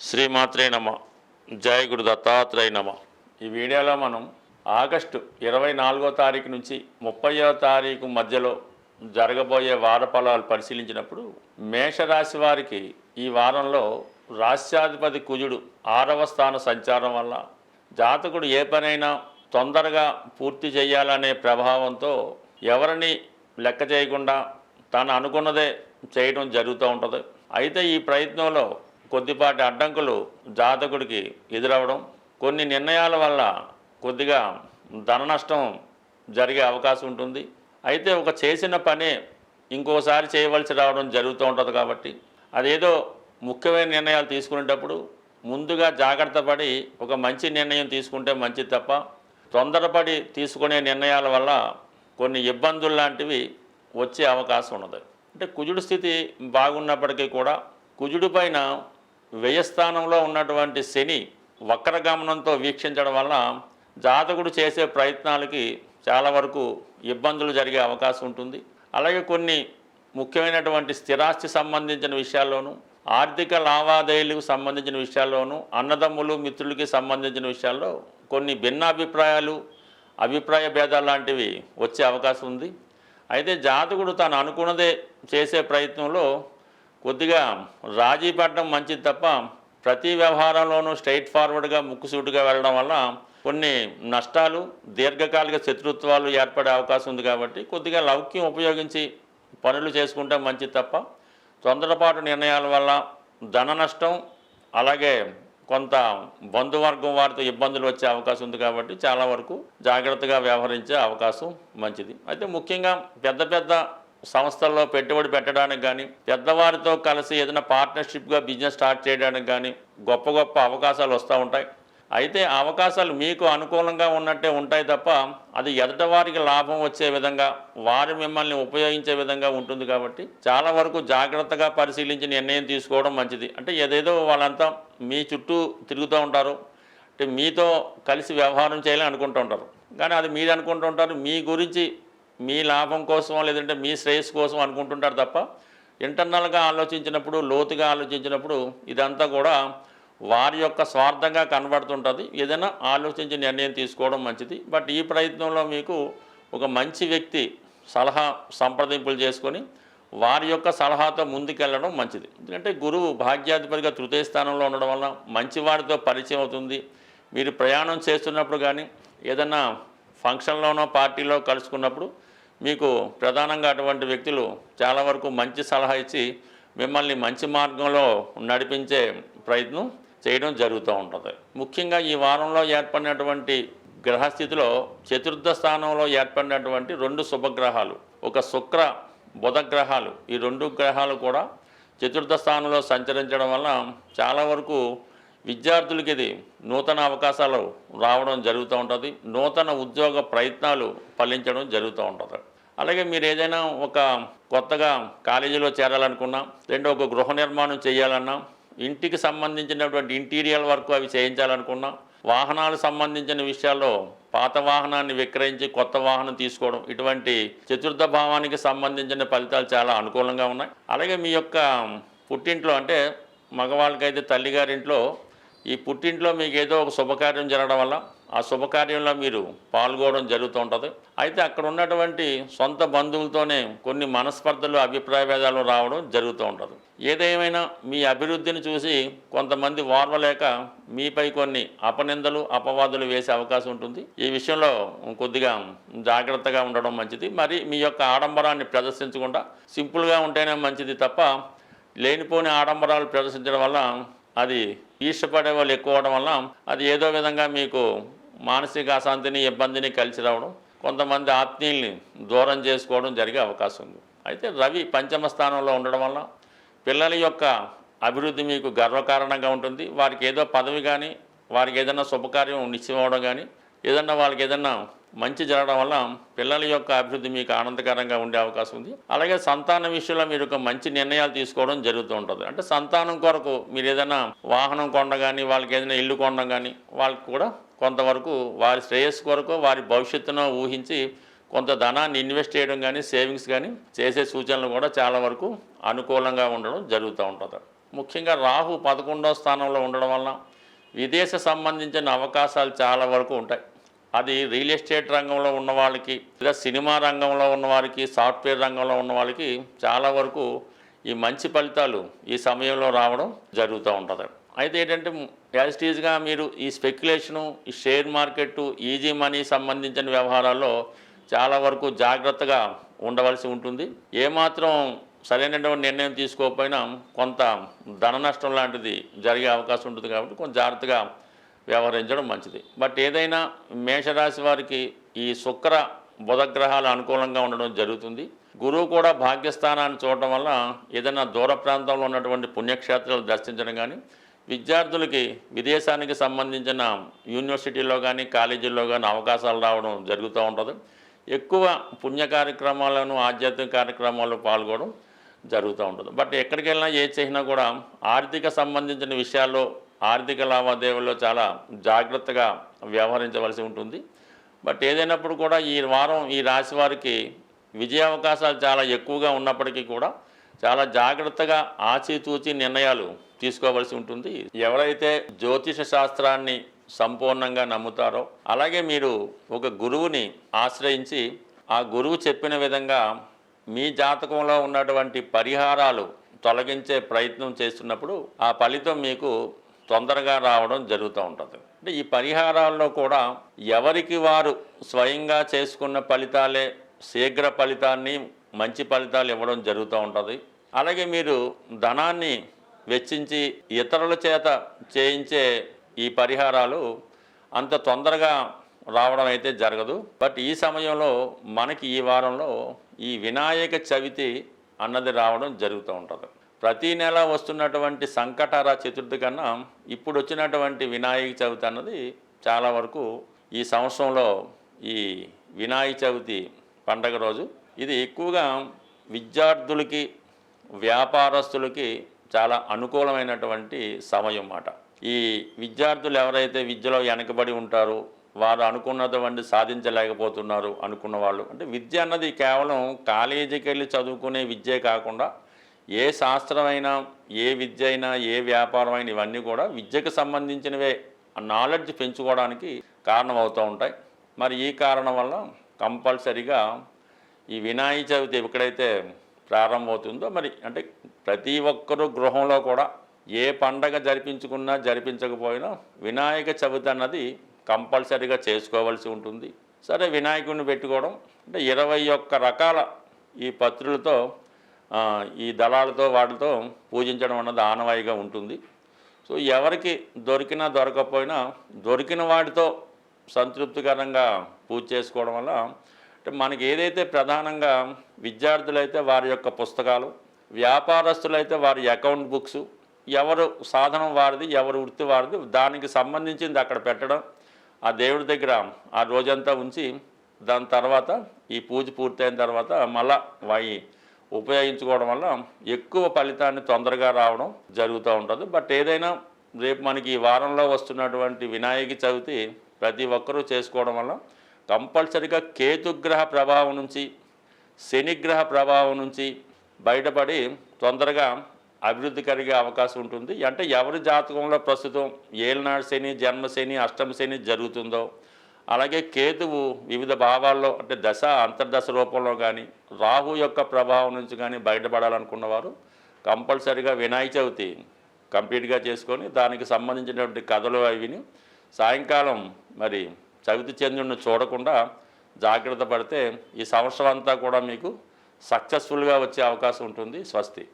శ్రీమాత్రే నమ. జయ గురు దత్తాత్రేయ నమ. ఈ వీడియోలో మనం ఆగస్టు ఇరవై నాలుగో తారీఖు నుంచి ముప్పయో తారీఖు మధ్యలో జరగబోయే వార ఫలాలు పరిశీలించినప్పుడు మేషరాశి వారికి ఈ వారంలో రాష్ట్రాధిపతి కుజుడు ఆరవ స్థాన సంచారం వల్ల జాతకుడు ఏ పనైనా తొందరగా పూర్తి చేయాలనే ప్రభావంతో ఎవరిని లెక్క చేయకుండా తను అనుకున్నదే చేయడం జరుగుతూ ఉంటుంది. అయితే ఈ ప్రయత్నంలో కొద్దిపాటి అడ్డంకులు జాతకుడికి ఎదురవడం కొన్ని నిర్ణయాల వల్ల కొద్దిగా ధన నష్టం జరిగే అవకాశం ఉంటుంది. అయితే ఒక చేసిన పనే ఇంకోసారి చేయవలసి రావడం జరుగుతూ ఉంటుంది కాబట్టి అదేదో ముఖ్యమైన నిర్ణయాలు తీసుకునేటప్పుడు ముందుగా జాగ్రత్త పడి ఒక మంచి నిర్ణయం తీసుకుంటే మంచిది తప్ప తొందరపడి తీసుకునే నిర్ణయాల వల్ల కొన్ని ఇబ్బందులు లాంటివి వచ్చే అవకాశం ఉన్నది. అంటే కుజుడు స్థితి బాగున్నప్పటికీ కూడా కుజుడు పైన వ్యయస్థానంలో ఉన్నటువంటి శని వక్రగమనంతో వీక్షించడం వల్ల జాతకుడు చేసే ప్రయత్నాలకి చాలా వరకు ఇబ్బందులు జరిగే అవకాశం ఉంటుంది. అలాగే కొన్ని ముఖ్యమైనటువంటి స్థిరాస్తి సంబంధించిన విషయాల్లోనూ ఆర్థిక లావాదేవీలకు సంబంధించిన విషయాల్లోనూ అన్నదమ్ములు మిత్రులకి సంబంధించిన విషయాల్లో కొన్ని భిన్నాభిప్రాయాలు అభిప్రాయ భేదాలు లాంటివి వచ్చే అవకాశం ఉంది. అయితే జాతకుడు తాను అనుకున్నదే చేసే ప్రయత్నంలో కొద్దిగా రాజీ పడడం మంచిది తప్ప ప్రతి వ్యవహారంలోనూ స్ట్రైట్ ఫార్వర్డ్గా ముక్కుసూటుగా వెళ్ళడం వల్ల కొన్ని నష్టాలు దీర్ఘకాలిక శత్రుత్వాలు ఏర్పడే అవకాశం ఉంది కాబట్టి కొద్దిగా లౌక్యం ఉపయోగించి పనులు చేసుకుంటే మంచిది తప్ప తొందరపాటు నిర్ణయాల వల్ల ధన నష్టం అలాగే కొంత బంధువర్గం వారితో ఇబ్బందులు వచ్చే అవకాశం ఉంది కాబట్టి చాలా వరకు జాగ్రత్తగా వ్యవహరించే అవకాశం మంచిది. అయితే ముఖ్యంగా పెద్ద పెద్ద సంస్థల్లో పెట్టుబడి పెట్టడానికి కానీ పెద్దవారితో కలిసి ఏదైనా పార్ట్నర్షిప్గా బిజినెస్ స్టార్ట్ చేయడానికి కానీ గొప్ప గొప్ప అవకాశాలు వస్తూ ఉంటాయి. అయితే అవకాశాలు మీకు అనుకూలంగా ఉన్నట్టే ఉంటాయి తప్ప అది ఎదట వారికి లాభం వచ్చే విధంగా వారు మిమ్మల్ని ఉపయోగించే విధంగా ఉంటుంది కాబట్టి చాలా వరకు జాగ్రత్తగా పరిశీలించి నిర్ణయం తీసుకోవడం మంచిది. అంటే ఏదేదో వాళ్ళంతా మీ చుట్టూ తిరుగుతూ ఉంటారు. అంటే మీతో కలిసి వ్యవహారం చేయాలని అనుకుంటూ ఉంటారు. కానీ అది మీరు అనుకుంటూ ఉంటారు మీ గురించి మీ లాభం కోసం లేదంటే మీ శ్రేయస్సు కోసం అనుకుంటుంటారు తప్ప ఇంటర్నల్గా ఆలోచించినప్పుడు లోతుగా ఆలోచించినప్పుడు ఇదంతా కూడా వారి యొక్క స్వార్థంగా కనబడుతుంటుంది. ఏదైనా ఆలోచించి నిర్ణయం తీసుకోవడం మంచిది. బట్ ఈ ప్రయత్నంలో మీకు ఒక మంచి వ్యక్తి సలహా సంప్రదింపులు చేసుకొని వారి యొక్క సలహాతో ముందుకెళ్ళడం మంచిది. ఎందుకంటే గురువు భాగ్యాధిపతిగా తృతీయ స్థానంలో ఉండడం వల్ల మంచి వారితో పరిచయం అవుతుంది. మీరు ప్రయాణం చేస్తున్నప్పుడు కానీ ఏదైనా ఫంక్షన్లోనో పార్టీలో కలుసుకున్నప్పుడు మీకు ప్రధానంగా అటువంటి వ్యక్తులు చాలా వరకు మంచి సలహా ఇచ్చి మిమ్మల్ని మంచి మార్గంలో నడిపించే ప్రయత్నం చేయడం జరుగుతూ ఉంటుంది. ముఖ్యంగా ఈ వారంలో ఏర్పడినటువంటి గ్రహస్థితిలో చతుర్థ స్థానంలో ఏర్పడినటువంటి రెండు శుభగ్రహాలు ఒక శుక్ర బుధ గ్రహాలు ఈ రెండు గ్రహాలు కూడా చతుర్థ స్థానంలో సంచరించడం వల్ల చాలా వరకు విద్యార్థులకి ఇది నూతన అవకాశాలు రావడం జరుగుతూ ఉంటుంది. నూతన ఉద్యోగ ప్రయత్నాలు ఫలించడం జరుగుతూ ఉంటుంది. అలాగే మీరు ఏదైనా ఒక కొత్తగా కాలేజీలో చేరాలనుకున్నా రెండో ఒక గృహ నిర్మాణం చేయాలన్నా ఇంటికి సంబంధించినటువంటి ఇంటీరియర్ వర్క్ అవి చేయించాలనుకున్నాం. వాహనాలు సంబంధించిన విషయాల్లో పాత వాహనాన్ని విక్రయించి కొత్త వాహనం తీసుకోవడం ఇటువంటి చతుర్థ భావానికి సంబంధించిన ఫలితాలు చాలా అనుకూలంగా ఉన్నాయి. అలాగే మీ యొక్క పుట్టింట్లో అంటే మగవాళ్ళకైతే తల్లిగారింట్లో ఈ పుట్టింట్లో మీకు ఏదో ఒక శుభకార్యం జరగడం వల్ల ఆ శుభకార్యంలో మీరు పాల్గొనడం జరుగుతూ ఉంటుంది. అయితే అక్కడ ఉన్నటువంటి సొంత బంధువులతోనే కొన్ని మనస్పర్ధలు అభిప్రాయ భేదాలు రావడం జరుగుతూ ఉంటుంది. ఏదేమైనా మీ అభివృద్ధిని చూసి కొంతమంది వార్వలేక మీపై కొన్ని అపనిందలు అపవాదులు వేసే అవకాశం ఉంటుంది. ఈ విషయంలో కొద్దిగా జాగ్రత్తగా ఉండడం మంచిది. మరి మీ యొక్క ఆడంబరాన్ని ప్రదర్శించకుండా సింపుల్గా ఉంటేనే మంచిది తప్ప లేనిపోని ఆడంబరాలు ప్రదర్శించడం వల్ల అది ఈష్టపడే వాళ్ళు ఎక్కువ అవడం వల్ల అది ఏదో విధంగా మీకు మానసిక అశాంతిని ఇబ్బందిని కలిసి రావడం కొంతమంది ఆత్మీయుల్ని దూరం చేసుకోవడం జరిగే అవకాశం ఉంది. అయితే రవి పంచమ స్థానంలో ఉండడం వల్ల పిల్లల యొక్క అభివృద్ధి మీకు గర్వకారణంగా ఉంటుంది. వారికి ఏదో పదవి కానీ వారికి ఏదైనా శుభకార్యం నిశ్చయం కానీ ఏదన్నా వాళ్ళకి ఏదన్నా మంచి జరగడం వల్ల పిల్లల యొక్క అభివృద్ధి మీకు ఆనందకరంగా ఉండే అవకాశం ఉంది. అలాగే సంతాన విషయంలో మీరు ఒక మంచి నిర్ణయాలు తీసుకోవడం జరుగుతూ ఉంటుంది. అంటే సంతానం కొరకు మీరు ఏదైనా వాహనం కొండ కానీ వాళ్ళకి ఏదైనా ఇల్లు కొనడం కానీ వాళ్ళకి కూడా కొంతవరకు వారి శ్రేయస్సు కొరకు వారి భవిష్యత్తును ఊహించి కొంత ధనాన్ని ఇన్వెస్ట్ చేయడం కానీ సేవింగ్స్ కానీ చేసే సూచనలు కూడా చాలా వరకు అనుకూలంగా ఉండడం జరుగుతూ ఉంటుంది. ముఖ్యంగా రాహు పదకొండవ స్థానంలో ఉండడం వలన విదేశ సంబంధించిన అవకాశాలు చాలా వరకు ఉంటాయి. అది రియల్ ఎస్టేట్ రంగంలో ఉన్న వాళ్ళకి లేదా సినిమా రంగంలో ఉన్న వారికి సాఫ్ట్వేర్ రంగంలో ఉన్న వాళ్ళకి చాలా వరకు ఈ మంచి ఫలితాలు ఈ సమయంలో రావడం జరుగుతూ ఉంటుంది. అయితే ఏంటంటే యాజ్ మీరు ఈ స్పెక్యులేషను ఈ షేర్ మార్కెట్ ఈజీ మనీ సంబంధించిన వ్యవహారాల్లో చాలా వరకు జాగ్రత్తగా ఉండవలసి ఉంటుంది. ఏమాత్రం సరైనటువంటి నిర్ణయం తీసుకోకపోయినా కొంత ధన నష్టం లాంటిది జరిగే అవకాశం ఉంటుంది కాబట్టి కొంచెం జాగ్రత్తగా వ్యవహరించడం మంచిది. బట్ ఏదైనా మేషరాశి వారికి ఈ శుక్ర బుధగ్రహాలు అనుకూలంగా ఉండడం జరుగుతుంది. గురువు కూడా భాగ్యస్థానాన్ని చూడటం వల్ల ఏదైనా దూర ప్రాంతంలో ఉన్నటువంటి పుణ్యక్షేత్రాలు దర్శించడం కానీ విద్యార్థులకి విదేశానికి సంబంధించిన యూనివర్సిటీలో కానీ కాలేజీల్లో కానీ అవకాశాలు రావడం జరుగుతూ ఉంటుంది. ఎక్కువ పుణ్య కార్యక్రమాలను ఆధ్యాత్మిక కార్యక్రమాల్లో పాల్గొనడం జరుగుతూ ఉంటుంది. బట్ ఎక్కడికి వెళ్ళినా ఏ చేసినా కూడా ఆర్థిక సంబంధించిన విషయాల్లో ఆర్థిక లావాదేవీల్లో చాలా జాగ్రత్తగా వ్యవహరించవలసి ఉంటుంది. బట్ ఏదైనప్పుడు కూడా ఈ వారం ఈ రాశి వారికి విజయ అవకాశాలు చాలా ఎక్కువగా ఉన్నప్పటికీ కూడా చాలా జాగ్రత్తగా ఆచితూచి నిర్ణయాలు తీసుకోవాల్సి ఉంటుంది. ఎవరైతే జ్యోతిష శాస్త్రాన్ని సంపూర్ణంగా నమ్ముతారో అలాగే మీరు ఒక గురువుని ఆశ్రయించి ఆ గురువు చెప్పిన విధంగా మీ జాతకంలో ఉన్నటువంటి పరిహారాలు తొలగించే ప్రయత్నం చేస్తున్నప్పుడు ఆ ఫలితం మీకు తొందరగా రావడం జరుగుతూ ఉంటుంది. అంటే ఈ పరిహారాల్లో కూడా ఎవరికి వారు స్వయంగా చేసుకున్న ఫలితాలే శీఘ్ర ఫలితాన్ని మంచి ఫలితాలు ఇవ్వడం జరుగుతూ ఉంటుంది. అలాగే మీరు ధనాన్ని వెచ్చించి ఇతరుల చేత చేయించే ఈ పరిహారాలు అంత తొందరగా రావడం అయితే జరగదు. బట్ ఈ సమయంలో మనకి ఈ వారంలో ఈ వినాయక చవితి అన్నది రావడం జరుగుతూ ఉంటుంది. ప్రతి నెల వస్తున్నటువంటి సంకటార చతుర్థి కన్నా ఇప్పుడు వచ్చినటువంటి వినాయక చవితి అన్నది చాలా వరకు ఈ సంవత్సరంలో ఈ వినాయక చవితి పండగ రోజు. ఇది ఎక్కువగా విద్యార్థులకి వ్యాపారస్తులకి చాలా అనుకూలమైనటువంటి సమయం మాట ఈ విద్యార్థులు ఎవరైతే విద్యలో వెనకబడి ఉంటారో వారు అనుకున్నటువంటి సాధించలేకపోతున్నారు అనుకున్న వాళ్ళు. అంటే విద్య అన్నది కేవలం కాలేజీకి వెళ్ళి చదువుకునే విద్యే కాకుండా ఏ శాస్త్రమైనా ఏ విద్య అయినా ఏ వ్యాపారం అయినా ఇవన్నీ కూడా విద్యకు సంబంధించినవే నాలెడ్జ్ పెంచుకోవడానికి కారణమవుతూ ఉంటాయి. మరి ఈ కారణం వల్ల కంపల్సరిగా ఈ వినాయక చవితి ఎక్కడైతే ప్రారంభమవుతుందో మరి అంటే ప్రతి ఒక్కరూ గృహంలో కూడా ఏ పండగ జరిపించుకున్నా జరిపించకపోయినా వినాయక చవితి అన్నది కంపల్సరీగా చేసుకోవాల్సి ఉంటుంది. సరే వినాయకుడిని పెట్టుకోవడం అంటే ఇరవై ఒక్క రకాల ఈ పత్రులతో ఈ దళాలతో వాటితో పూజించడం అన్నది ఆనవాయిగా ఉంటుంది. సో ఎవరికి దొరికినా దొరకకపోయినా దొరికిన వాటితో సంతృప్తికరంగా పూజ చేసుకోవడం వల్ల అంటే మనకి ఏదైతే ప్రధానంగా విద్యార్థులైతే వారి యొక్క పుస్తకాలు వ్యాపారస్తులైతే వారి అకౌంట్ బుక్స్ ఎవరు సాధనం వారిది ఎవరు వృత్తి వారిది దానికి సంబంధించింది అక్కడ పెట్టడం ఆ దేవుడి దగ్గర ఆ రోజంతా ఉంచి దాని తర్వాత ఈ పూజ పూర్తయిన తర్వాత మళ్ళా వాయి ఉపయోగించుకోవడం వల్ల ఎక్కువ ఫలితాన్ని తొందరగా రావడం జరుగుతూ ఉంటుంది. బట్ ఏదైనా రేపు మనకి ఈ వారంలో వస్తున్నటువంటి వినాయక చవితి ప్రతి ఒక్కరూ చేసుకోవడం వల్ల కంపల్సరిగా కేతుగ్రహ ప్రభావం నుంచి శనిగ్రహ ప్రభావం నుంచి బయటపడి తొందరగా అభివృద్ధి కలిగే అవకాశం ఉంటుంది. అంటే ఎవరి జాతకంలో ప్రస్తుతం ఏలనాడు శని జన్మ శని అష్టమ శని జరుగుతుందో అలాగే కేతువు వివిధ భావాల్లో అంటే దశ అంతర్దశ రూపంలో కానీ రాహు యొక్క ప్రభావం నుంచి కానీ బయటపడాలనుకున్న వారు కంపల్సరిగా వినాయక చవితి కంప్లీట్గా చేసుకొని దానికి సంబంధించినటువంటి కథలు అవిని సాయంకాలం మరి చవితి చంద్రుడిని చూడకుండా జాగ్రత్త పడితే ఈ సంవత్సరం అంతా కూడా మీకు సక్సెస్ఫుల్గా వచ్చే అవకాశం ఉంటుంది. స్వస్తి.